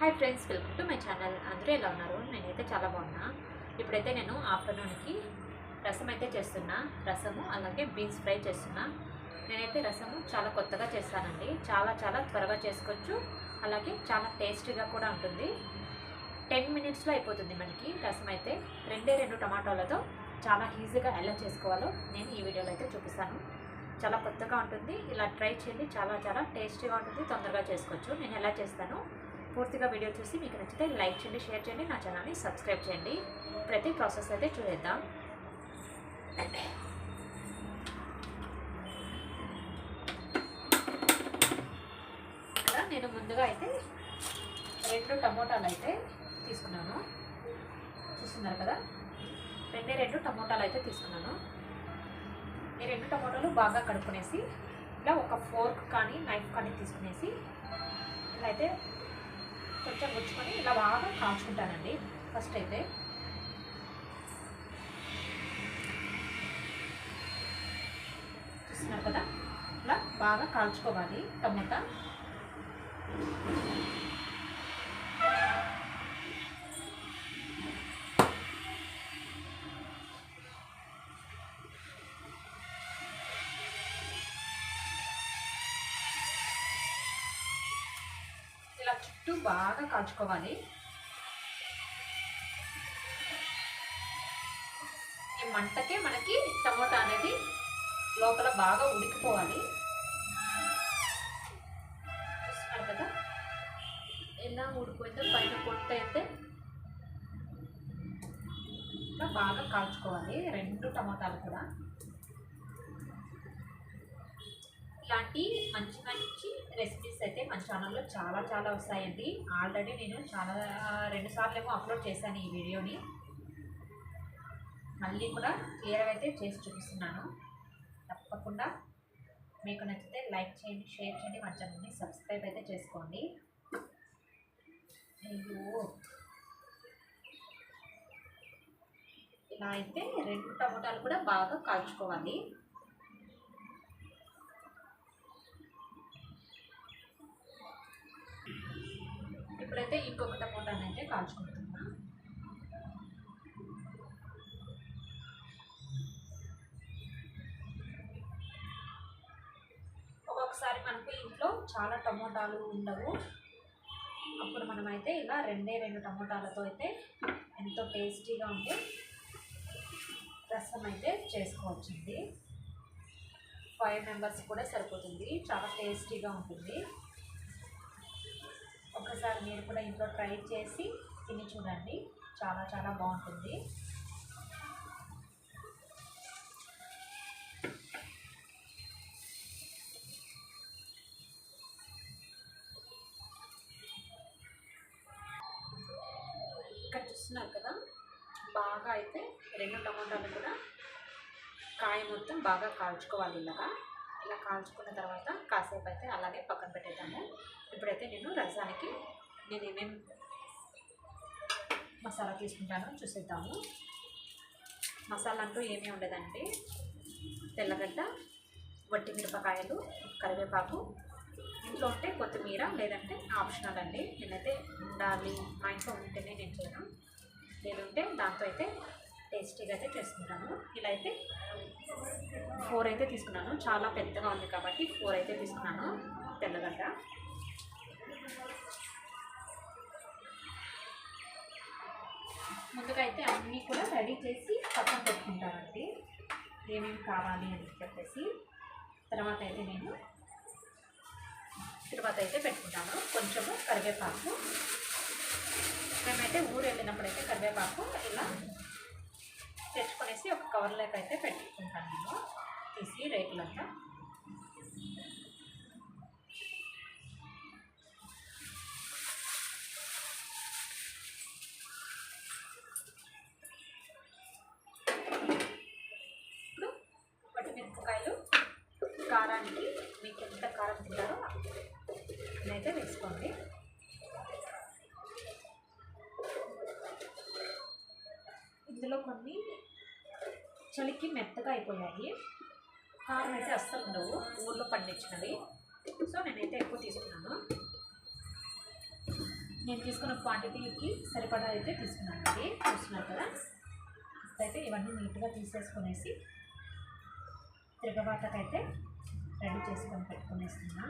Hi friends welcome to my channel అందరూ ఎలా ఉన్నారు? నేనైతే చాలా బాగున్నా. ఇప్పుడైతే నేను ఆఫ్టర్నూన్కి రసం అయితే చేస్తున్నా. రసము అలాగే బీన్స్ ఫ్రై చేస్తున్నా. నేనైతే రసము చాలా కొత్తగా చేస్తానండి. చాలా చాలా త్వరగా చేసుకోవచ్చు. అలాగే చాలా టేస్టీగా కూడా ఉంటుంది. టెన్ మినిట్స్లో అయిపోతుంది మనకి రసం అయితే. రెండే రెండు టమాటోలతో చాలా ఈజీగా ఎలా చేసుకోవాలో నేను ఈ వీడియోలో అయితే చూపిస్తాను. చాలా కొత్తగా ఉంటుంది. ఇలా ట్రై చేయండి. చాలా చాలా టేస్టీగా ఉంటుంది. తొందరగా చేసుకోవచ్చు. నేను ఎలా చేస్తాను? పూర్తిగా వీడియో చూసి మీకు నచ్చితే లైక్ చేయండి షేర్ చేయండి నా ఛానల్ని సబ్స్క్రైబ్ చేయండి. ప్రతి ప్రాసెస్ అయితే చూసేద్దాం అలా నేను ముందుగా అయితే రెండు టమోటాలు అయితే తీసుకున్నాను. చూస్తున్నారు కదా? రెండే రెండు టమోటాలు అయితే తీసుకున్నాను. ఈ రెండు టమోటాలు బాగా కడుక్కునేసి ఇలా ఒక ఫోర్క్ కానీ నైఫ్ కానీ తీసుకునేసి ఇలా అయితే కొంచెం గుచ్చుకొని ఇలా బాగా కాల్చుకుంటానండి. ఫస్ట్ అయితే. చూస్తున్నారు కదా? ఇలా బాగా కాల్చుకోవాలి టమోటా. ఇలా చుట్టూ బాగా కాల్చుకోవాలి ఈ మంటకే మనకి టమోటా అనేది లోపల బాగా ఉడికిపోవాలి. చూస్తున్నారు కదా? ఎలా ఉడికిపోయిందో పైన పొట్టు అయితే ఇలా బాగా కాల్చుకోవాలి రెండు టమోటాలు కూడా. ఇలాంటి మంచి మంచి రెసిపీస్ అయితే మన ఛానల్లో చాలా చాలా వస్తాయండి. ఆల్రెడీ నేను చాలా రెండు సార్లు ఏమో అప్లోడ్ చేశాను ఈ వీడియోని. మళ్ళీ కూడా క్లియర్గా అయితే చేసి చూపిస్తున్నాను. తప్పకుండా మీకు నచ్చితే లైక్ చేయండి షేర్ చేయండి మన ఛానల్ని సబ్స్క్రైబ్ అయితే చేసుకోండి. అయ్యో! ఇలా అయితే రెండు టమోటాలు కూడా బాగా కాల్చుకోవాలి. ఇప్పుడైతే ఇంకొక టమోటాని అయితే కాల్చుకుంటున్నా. ఒక్కొక్కసారి మనకు ఇంట్లో చాలా టమోటాలు ఉండవు. అప్పుడు మనమైతే ఇలా రెండే రెండు టమోటాలతో అయితే ఎంతో టేస్టీగా ఉంటే రసం అయితే చేసుకోవచ్చండి. ఫైవ్ మెంబర్స్ కూడా సరిపోతుంది. చాలా టేస్టీగా ఉంటుంది. ఒకసారి మీరు కూడా ఇంట్లో ట్రై చేసి తిని చూడండి. చాలా చాలా బాగుంటుంది. ఇక్కడ చూస్తున్నారు కదా బాగా అయితే రెండు టమాటాలు కూడా కాయ మొత్తం బాగా కాల్చుకోవాలి ఇలాగా. కాల్చుకున్న తర్వాత కాసేపు అయితే అలాగే పక్కన పెట్టేద్దాము. ఇప్పుడైతే నేను రసానికి నేను ఏమేమి మసాలా తీసుకుంటానో చూసేద్దాము. మసాలా అంటూ ఏమీ ఉండదండి? తెల్లగడ్డ వట్టి మిరపకాయలు కరివేపాకు. ఇంట్లో ఉంటే కొత్తిమీర లేదంటే ఆప్షనల్ అండి. నేనైతే ఉండాలి మా ఇంట్లో ఉంటేనే నేను చేయను. లేదంటే దాంతో అయితే టేస్టీగా అయితే చేసుకుంటాను. ఇలా అయితే ఫోర్ అయితే తీసుకున్నాను. చాలా పెద్దగా ఉంది కాబట్టి ఫోర్ అయితే తీసుకున్నాను తెల్లగడ్డ. ముందుగా అయితే అన్నీ కూడా రెడీ చేసి పక్కన పెట్టుకుంటానండి. ఏమేమి కావాలి అని చెప్పేసి. తర్వాత అయితే నేను తర్వాత అయితే పెట్టుకుంటాను. కొంచెము కరివేపాకు. మేమైతే ఊరు వెళ్ళినప్పుడైతే కరివేపాకు ఇలా తెచ్చుకొనేసి ఒక కవర్లోకి అయితే పెట్టుకుంటాను నేను. తీసి రేట్లంతా ఇప్పుడు పచ్చిమిరపకాయలు కారానికి మీకు ఎంత కారం తింటారో అయితే వేసుకోండి. ఇందులో కొన్ని చలికి మెత్తగా అయిపోయాయి. కారం అయితే అస్సలు ఉండవు ఊళ్ళో పండించినవి. సో నేనైతే ఎక్కువ తీసుకున్నాను. నేను తీసుకున్న క్వాంటిటీకి సరిపడా అయితే తీసుకున్నాను అండి. చూస్తున్నారు కదా? అయితే ఇవన్నీ నీట్గా తీసేసుకునేసి తిరగబాటకైతే రెడీ చేసుకొని పెట్టుకునేస్తున్నా.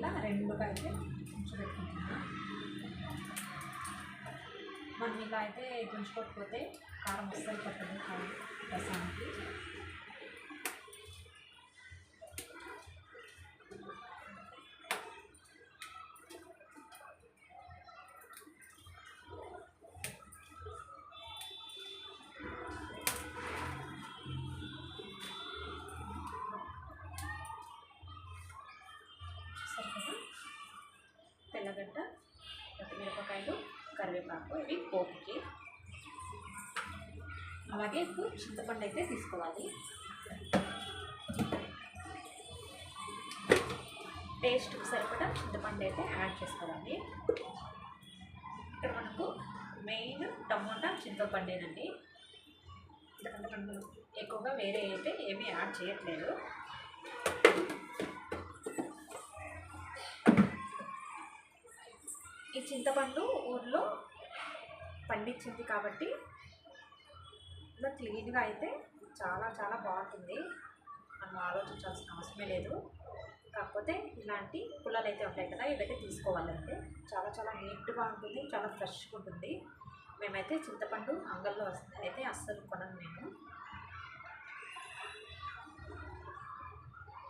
ఇలా రెండుగా అయితే ఉంచబెట్టుకుంటున్నా మనం ఇలా అయితే తుంచుకోకపోతే కారం వస్తుంది పట్టదు రసానికి. తెల్లగడ్డ పచ్చిమిరపకాయలు కరివేపాకు ఇవి పోపుకి. అలాగే ఇప్పుడు చింతపండు అయితే తీసుకోవాలి. టేస్ట్ సరిపడా చింతపండు అయితే యాడ్ చేసుకోవాలి. ఇక్కడ మనకు మెయిన్ టమోటా చింతపండేనండి. ఎందుకంటే మనం ఎక్కువగా వేరే అయితే ఏమీ యాడ్ చేయట్లేదు. ఈ చింతపండు ఊర్లో పండించింది కాబట్టి ఇలా క్లీన్గా అయితే చాలా చాలా బాగుంటుంది మనం ఆలోచించాల్సిన అవసరమే లేదు. కాకపోతే ఇలాంటి పుల్లలు అయితే ఉంటాయి కదా ఇవైతే తీసుకోవాలంటే చాలా చాలా నీట్గా ఉంటుంది చాలా ఫ్రెష్గా ఉంటుంది. మేమైతే చింతపండు అంగల్లో అయితే అస్సలు కొనను నేను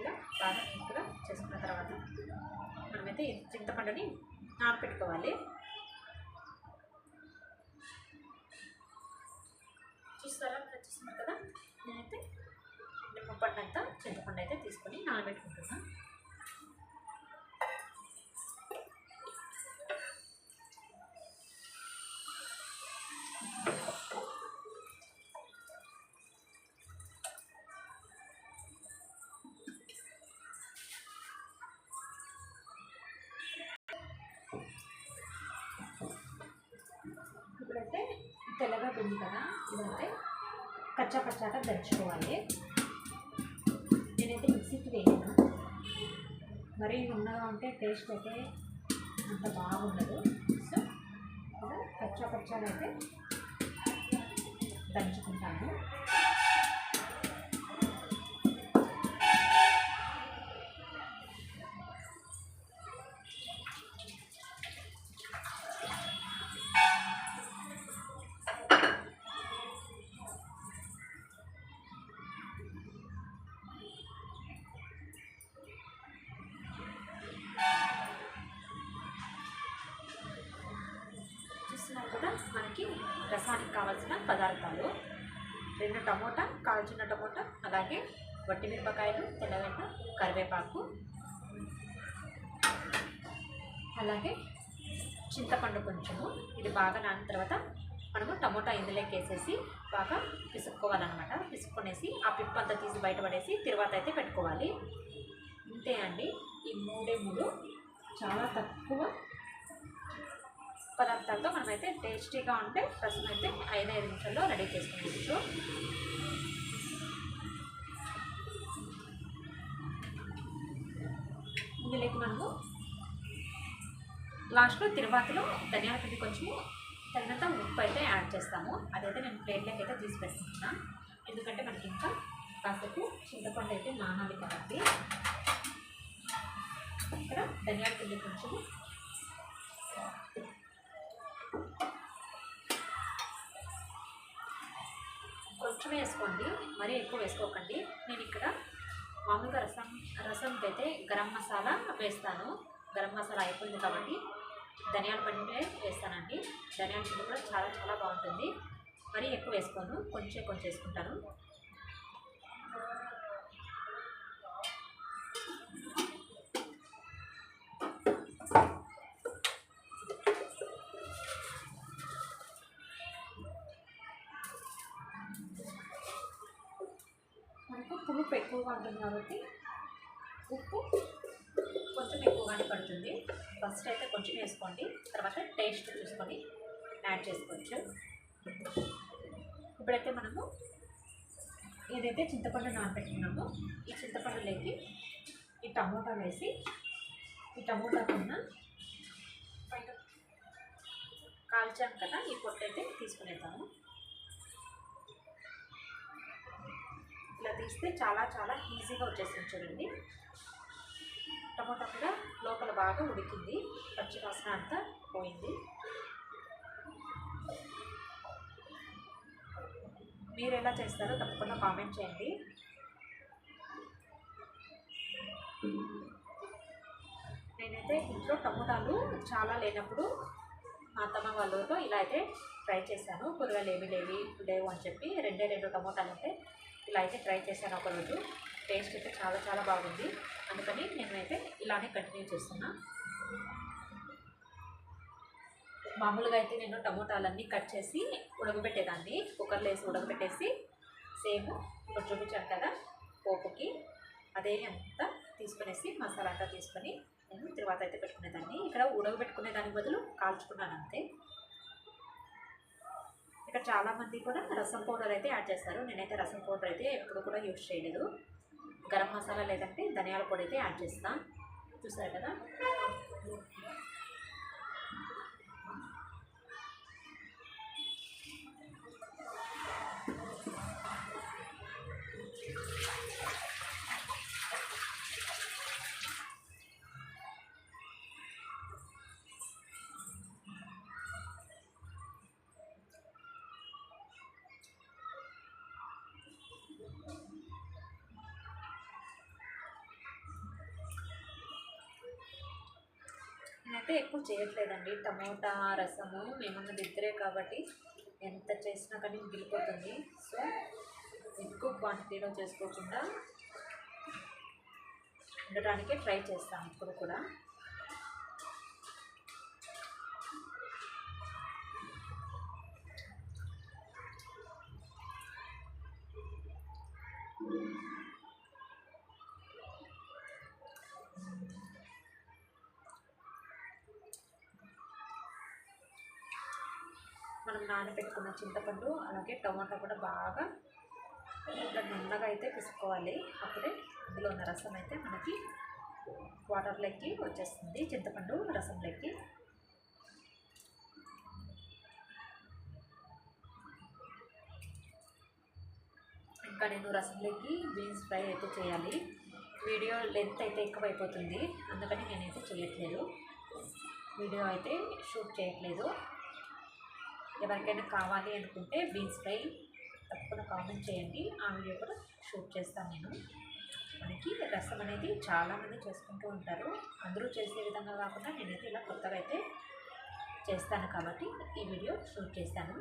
ఇలా బాగా నీట్గా చేసుకున్న తర్వాత మనమైతే చింతపండుని నానబెట్టుకోవాలి చూస్తారా? ఇక్కడ చూస్తున్నారు కదా? నేనైతే నిమ్మపండు అంతా చింతపండు అయితే తీసుకొని నానబెట్టుకుంటున్నాను ఇప్పుడైతే తెల్లగా ఉంది కదా ఇదైతే కచ్చా పచ్చాగా దంచుకోవాలి. నేనైతే మిక్సీకి వేయను. మరీ నున్నగా ఉంటే టేస్ట్ అయితే అంత బాగుండదు. సో ఇలా కచ్చా పచ్చాగా అయితే దంచుకుంటాను. వట్టి మిరపకాయలు తెల్లగడ్డ కరివేపాకు అలాగే చింతపండు కొంచెము. ఇది బాగా నానిన తర్వాత మనము టమోటా ఇందులోకి వేసేసి బాగా పిసుక్కోవాలన్నమాట. పిసుక్కునేసి ఆ పిప్పు అంతా తీసి బయటపడేసి తర్వాత అయితే పెట్టుకోవాలి. ఇంతే అండి. ఈ మూడే మూడు చాలా తక్కువ పదార్థాలతో మనమైతే టేస్టీగా ఉంటే రసం అయితే ఐదు ఐదు నిమిషాల్లో రెడీ చేసుకోవచ్చు వీళ్ళకి మనము లాస్ట్లో తిరువాతలో ధనియాల పిండి కొంచెము తగినంత ఉప్పు అయితే యాడ్ చేస్తాము. అదైతే నేను ప్లేట్లోకి అయితే తీసి పెట్టుకుంటున్నాను ఎందుకంటే మనకి ఇంకా కాసేపు చింతపండు అయితే నానాలి కాబట్టి ఇక్కడ ధనియాల పిండి కొంచెము కొంచెం వేసుకోండి. మరీ ఎక్కువ వేసుకోకండి. నేను ఇక్కడ మామూలుగా రసం రసంకి అయితే గరం మసాలా వేస్తాను. గరం మసాలా అయిపోయింది కాబట్టి ధనియాల పొడి వేస్తానండి. ధనియాల పొడి కూడా చాలా చాలా బాగుంటుంది. మరీ ఎక్కువ వేసుకోను కొంచెం కొంచెం వేసుకుంటాను ఎక్కువగా ఉంటుంది కాబట్టి ఉప్పు కొంచెం ఎక్కువగానే పడుతుంది. ఫస్ట్ అయితే కొంచెం వేసుకోండి. తర్వాత టేస్ట్ చూసుకొని యాడ్ చేసుకోవచ్చు. ఇప్పుడైతే మనము ఏదైతే చింతపండు నానబెట్టుకున్నామో ఈ చింతపండులోకి ఈ టమోటా వేసి ఈ టమోటా కన్నా కాల్చాం కదా ఈ పొట్టు అయితే తీసుకునేద్దాము. తీస్తే చాలా చాలా ఈజీగా వచ్చేసింది చూడండి. టమాటా కూడా లోపల బాగా ఉడికింది. పచ్చి వాసన అంతా పోయింది. మీరు ఎలా చేస్తారో తప్పకుండా కామెంట్ చేయండి. నేనైతే ఇంట్లో టమోటాలు చాలా లేనప్పుడు మా అత్తమ్మ వాళ్ళతో ఇలా అయితే ట్రై చేశాను. కూరగాయలు ఏమి లేవి లేవు అని చెప్పి రెండే రెండు టమోటాలు అయితే ఇలా అయితే ట్రై చేశాను ఒకరోజు టేస్ట్ అయితే చాలా చాలా బాగుంది. అందుకని నేనైతే ఇలానే కంటిన్యూ చేస్తున్నా. మామూలుగా అయితే నేను టమోటాలన్నీ కట్ చేసి ఉడకబెట్టేదాన్ని. కుక్కర్లో వేసి ఉడకబెట్టేసి సేమ్ ఇప్పుడు చూపించాను కదా పోపుకి. అదే అంతా తీసుకునేసి మసాలా అంతా తీసుకొని నేను తర్వాత అయితే పెట్టుకునేదాన్ని. ఇక్కడ ఉడకబెట్టుకునే దాని బదులు కాల్చుకున్నాను అంతే. ఇక్కడ చాలామంది కూడా రసం పౌడర్ అయితే యాడ్ చేస్తారు. నేనైతే రసం పౌడర్ అయితే ఎప్పుడు కూడా యూజ్ చేయలేదు. గరం మసాలా లేదంటే ధనియాల పొడి అయితే యాడ్ చేస్తాను చూసారు కదా నేనైతే ఎక్కువ చేయట్లేదండి. టమోటా రసము మేమున్నది ఇద్దరే కాబట్టి ఎంత చేసినా కానీ మిగిలిపోతుంది. సో ఎక్కువ క్వాంటిటీలో చేసుకోకుండా ఉండటానికి ట్రై చేస్తాం ఇప్పుడు కూడా. మనం నానబెట్టుకున్న చింతపండు అలాగే టమాటా కూడా బాగా ఇట్లా నున్నగా అయితే పిసుకోవాలి. అప్పుడే అందులో ఉన్న రసం అయితే మనకి వాటర్లోకి వచ్చేస్తుంది చింతపండు రసంలోకి. ఇంకా నేను రసంలోకి బీన్స్ ఫ్రై అయితే చేయాలి. వీడియో లెంత్ అయితే ఎక్కువైపోతుంది అందుకని నేనైతే చేయట్లేదు. వీడియో అయితే షూట్ చేయట్లేదు. ఎవరికైనా కావాలి అనుకుంటే బీన్స్ ఫ్రై తప్పకుండా కామెంట్ చేయండి. ఆ వీడియో కూడా షూట్ చేస్తాను నేను. మనకి రసం అనేది చాలామంది చేసుకుంటూ ఉంటారు. అందరూ చేసే విధంగా కాకుండా నేనైతే ఇలా కొత్తగా అయితే చేస్తాను కాబట్టి ఈ వీడియో షూట్ చేస్తాను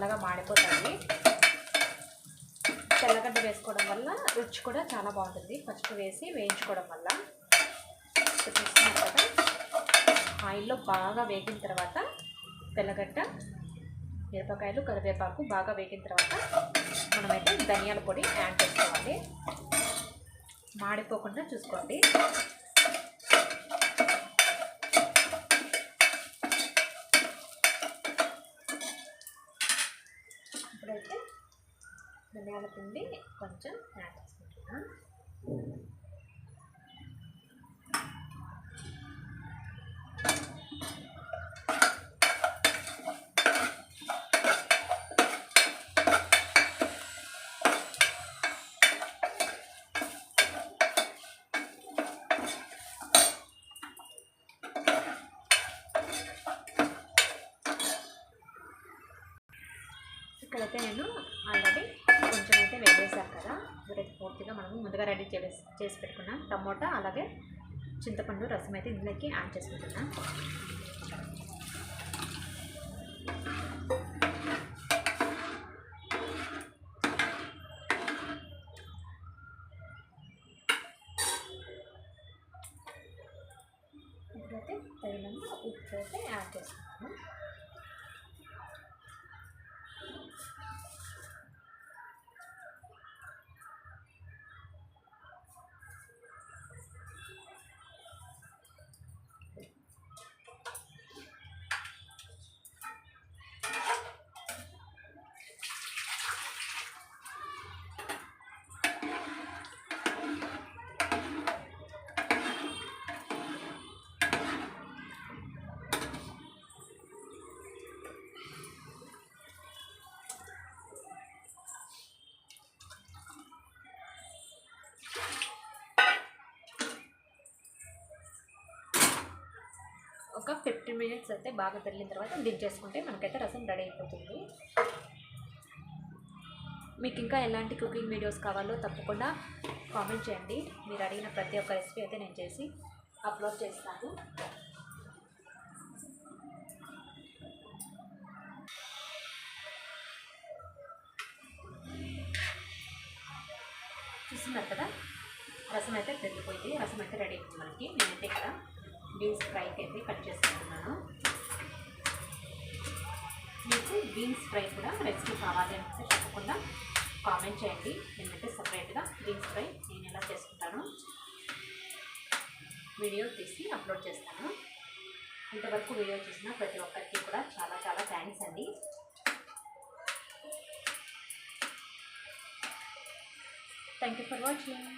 చల్లగా మాడిపోతుంది మాడిపోతాయి. తెల్లగడ్డ వేసుకోవడం వల్ల రుచి కూడా చాలా బాగుంటుంది. ఫస్ట్ వేసి వేయించుకోవడం వల్ల. చూస్తున్నారు కదా ఆయిల్లో బాగా వేగిన తర్వాత తెల్లగడ్డ మిరపకాయలు కరివేపాకు బాగా వేగిన తర్వాత మనమైతే ధనియాల పొడి యాడ్ చేసుకోవాలి. మాడిపోకుండా చూసుకోండి ఇప్పుడైతే మిరియాల పిండి కొంచెం యాడ్ చేసుకుంటున్నాను ఇక్కడైతే నేను ఆల్రెడీ కొంచెం అయితే వేసేసాను కదా ఇప్పుడైతే పూర్తిగా మనము ముందుగా రెడీ చేసి పెట్టుకున్నాను పెట్టుకున్న. టమోటా అలాగే చింతపండు రసం అయితే ఇందులోకి యాడ్ చేసుకుంటున్నాను ఇప్పుడైతే తగినంత ఉప్పు అయితే యాడ్ చేసుకుంటాను ఒక ఫిఫ్టీన్ మినిట్స్ అయితే బాగా తగిలిన తర్వాత దించేసుకుంటే మనకైతే రసం రెడీ అయిపోతుంది. మీకు ఇంకా ఎలాంటి కుకింగ్ వీడియోస్ కావాలో తప్పకుండా కామెంట్ చేయండి. మీరు అడిగిన ప్రతి ఒక్క రెసిపీ అయితే నేను చేసి అప్లోడ్ చేస్తాను. చూస్తున్నారు కదా? రసం అయితే తెల్లిపోయింది రసం అయితే రెడీ అయింది మనకి. నేనైతే ఇక్కడ బీన్స్ ఫ్రైకి అయితే కట్ చేసుకుంటున్నాను. మీకు బీన్స్ ఫ్రై కూడా రెసిపీ కావాలి అంటే తప్పకుండా కామెంట్ చేయండి. నేనైతే సపరేట్గా బీన్స్ ఫ్రై నేను ఎలా చేసుకుంటాను వీడియో తీసి అప్లోడ్ చేస్తాను. ఇంతవరకు వీడియో చూసిన ప్రతి ఒక్కరికి కూడా చాలా చాలా థ్యాంక్స్ అండి. Thank you for watching